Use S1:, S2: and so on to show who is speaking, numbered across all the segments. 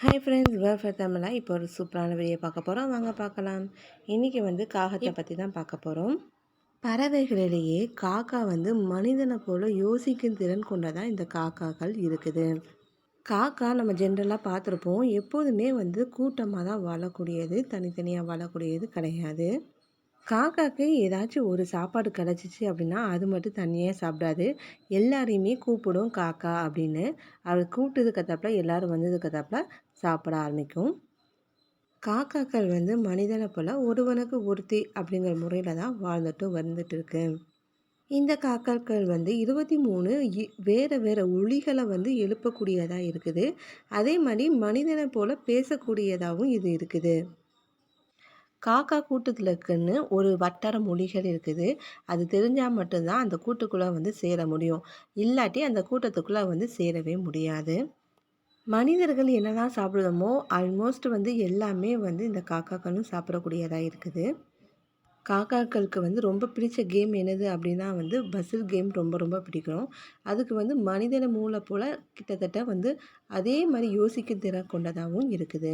S1: Hi friends வேர்ஃபர் தமிழா இப்போ ஒரு சூப்பரான வீடியோ பார்க்க போகிறோம் வாங்க பார்க்கலாம். இன்றைக்கி வந்து காகத்தை பற்றி தான் பார்க்க போகிறோம் பறவைகளிலேயே காக்கா வந்து மனிதனை போல் யோசிக்கும் திறன் கொண்டதாக இந்த காக்காக்கள் இருக்குது? காக்கா நம்ம ஜென்ரலாக பார்த்துருப்போம். எப்போதுமே வந்து கூட்டமாக தான் வாழக்கூடியது தனித்தனியாக வாழக்கூடியது கிடையாது. காக்காக்கு ஏதாச்சும் ஒரு சாப்பாடு கிடச்சிச்சு அப்படின்னா அது மட்டும் தனியாக சாப்பிடாது எல்லாரையுமே கூப்பிடும் காக்கா அப்படின்னு அவர் கூப்பிட்டதுக்கத்தாப்புல எல்லோரும் வந்ததுக்கத்தாப்புல சாப்பிட ஆரம்பிக்கும். காக்காக்கள் வந்து மனிதனை போல் ஒருவனுக்கு ஒருத்தி அப்படிங்கிற முறையில் தான் வாழ்ந்துட்டு வந்துட்டு இருக்கு. இந்த காக்காக்கள் வந்து இருபத்தி மூணு வேறு வேறு ஒளிகளை வந்து எழுப்பக்கூடியதாக இருக்குது. அதே மாதிரி மனிதனை போல் பேசக்கூடியதாகவும் இது இருக்குது. காக்கா கூட்டத்தில் இருக்குன்னு ஒரு வட்டார மொழிகள் இருக்குது. அது தெரிஞ்சால் மட்டும்தான் அந்த கூட்டுக்குள்ளே வந்து சேர முடியும். இல்லாட்டி அந்த கூட்டத்துக்குள்ளே வந்து சேரவே முடியாது. மனிதர்கள் என்னதான் சாப்பிடுவோமோ ஆல்மோஸ்ட் வந்து எல்லாமே வந்து இந்த காக்காக்களும் சாப்பிடக்கூடியதாக இருக்குது. காக்காக்களுக்கு வந்து ரொம்ப பிடிச்ச கேம் என்னது அப்படின்னா வந்து பஸ்ஸில் கேம் ரொம்ப ரொம்ப பிடிக்கும். அதுக்கு வந்து மனிதன மூளை போல் கிட்டத்தட்ட வந்து அதே மாதிரி யோசிக்கும் திறன் கொண்டதாகவும் இருக்குது.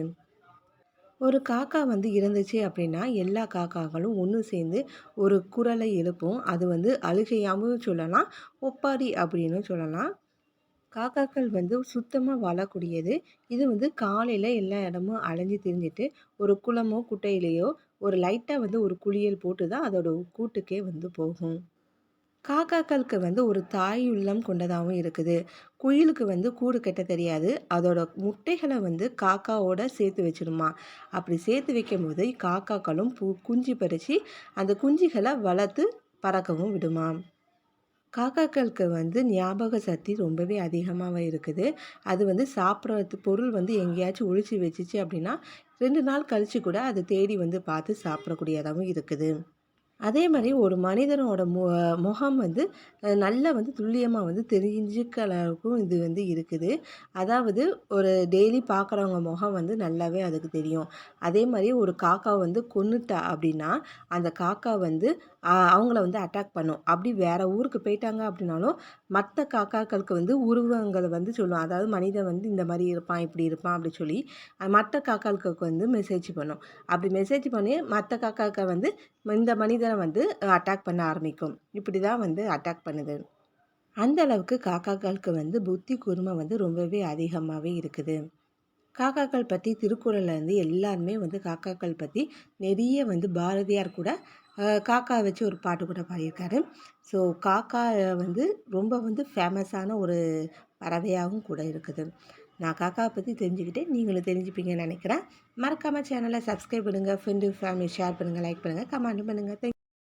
S1: ஒரு காக்கா வந்து இருந்துச்சு அப்படின்னா எல்லா காக்காக்களும் ஒன்று சேர்ந்து ஒரு குரலை எழுப்பும். அது வந்து அழுகையாகவும் சொல்லலாம் ஒப்பாரி அப்படின்னு சொல்லலாம். காக்காக்கள் வந்து சுத்தமாக வாழக்கூடியது. இது வந்து காலையில் எல்லா இடமும் அலைஞ்சு திரிஞ்சிட்டு ஒரு குளமோ குட்டையிலையோ ஒரு லைட்டாக வந்து ஒரு குளியல் போட்டு தான் அதோட கூட்டுக்கே வந்து போகும். காக்காக்களுக்கு வந்து ஒரு தாய் உள்ளம் கொண்டதாகவும் இருக்குது. குயிலுக்கு வந்து கூடு கட்ட தெரியாது. அதோட முட்டைகளை வந்து காக்காவோட சேர்த்து வச்சிருமா அப்படி சேர்த்து வைக்கும் போது காக்காக்களும் பூ குஞ்சு பறித்து அந்த குஞ்சுகளை வளர்த்து பறக்கவும் விடுமா. காக்காக்களுக்கு வந்து ஞாபக சக்தி ரொம்பவே அதிகமாக இருக்குது. அது வந்து சாப்பிட்றது பொருள் வந்து எங்கேயாச்சும் ஒழிச்சு வச்சிச்சு அப்படின்னா ரெண்டு நாள் கழித்து கூட அதை தேடி வந்து பார்த்து சாப்பிடக்கூடியதாகவும் இருக்குது. அதே மாதிரி ஒரு மனிதனோட மு முகம் வந்து நல்லா வந்து துல்லியமாக வந்து தெரிஞ்சுக்க அளவுக்கும் இது வந்து இருக்குது. அதாவது ஒரு டெய்லி பார்க்குறவங்க முகம் வந்து நல்லாவே அதுக்கு தெரியும். அதே மாதிரி ஒரு காக்கா வந்து கொன்னுட்டா அப்படின்னா அந்த காக்கா வந்து அவங்கள வந்து அட்டாக் பண்ணும். அப்படி வேறு ஊருக்கு போயிட்டாங்க அப்படின்னாலும் மற்ற காக்காக்களுக்கு வந்து உருவங்களை வந்து சொல்லுவோம் அதாவது மனிதன் வந்து இந்த மாதிரி இருப்பான் இப்படி இருப்பான் அப்படி சொல்லி மற்ற காக்காக்களுக்கு வந்து மெசேஜ் பண்ணும். அப்படி மெசேஜ் பண்ணி மற்ற காக்காக்கள் வந்து இந்த மனிதன் வந்து அட்டாக் பண்ண ஆரம்பிக்கும். இப்படி தான் வந்து அட்டாக் பண்ணுது. அந்த அளவுக்கு காக்காக்களுக்கு வந்து புத்தி கூர்மை வந்து ரொம்பவே அதிகமாகவே இருக்குது. காக்காக்கள் பற்றி திருக்குறளில் இருந்து எல்லாருமே வந்து காக்காக்கள் பற்றி நிறைய வந்து பாரதியார் கூட காக்கா வச்சு ஒரு பாட்டு கூட பாடியிருக்காரு. ஸோ காக்கா வந்து ரொம்ப வந்து ஃபேமஸான ஒரு பறவையாகவும் கூட இருக்குது. நான் காக்காவை பற்றி தெரிஞ்சுக்கிட்டு நீங்களும் தெரிஞ்சுப்பீங்கன்னு நினைக்கிறேன். மறக்காமல் சேனலை சப்ஸ்கிரைப் பண்ணுங்கள் ஃப்ரெண்டு ஃபேமிலி ஷேர் பண்ணுங்கள் லைக் பண்ணுங்கள் கமெண்ட் பண்ணுங்கள் தேங்க்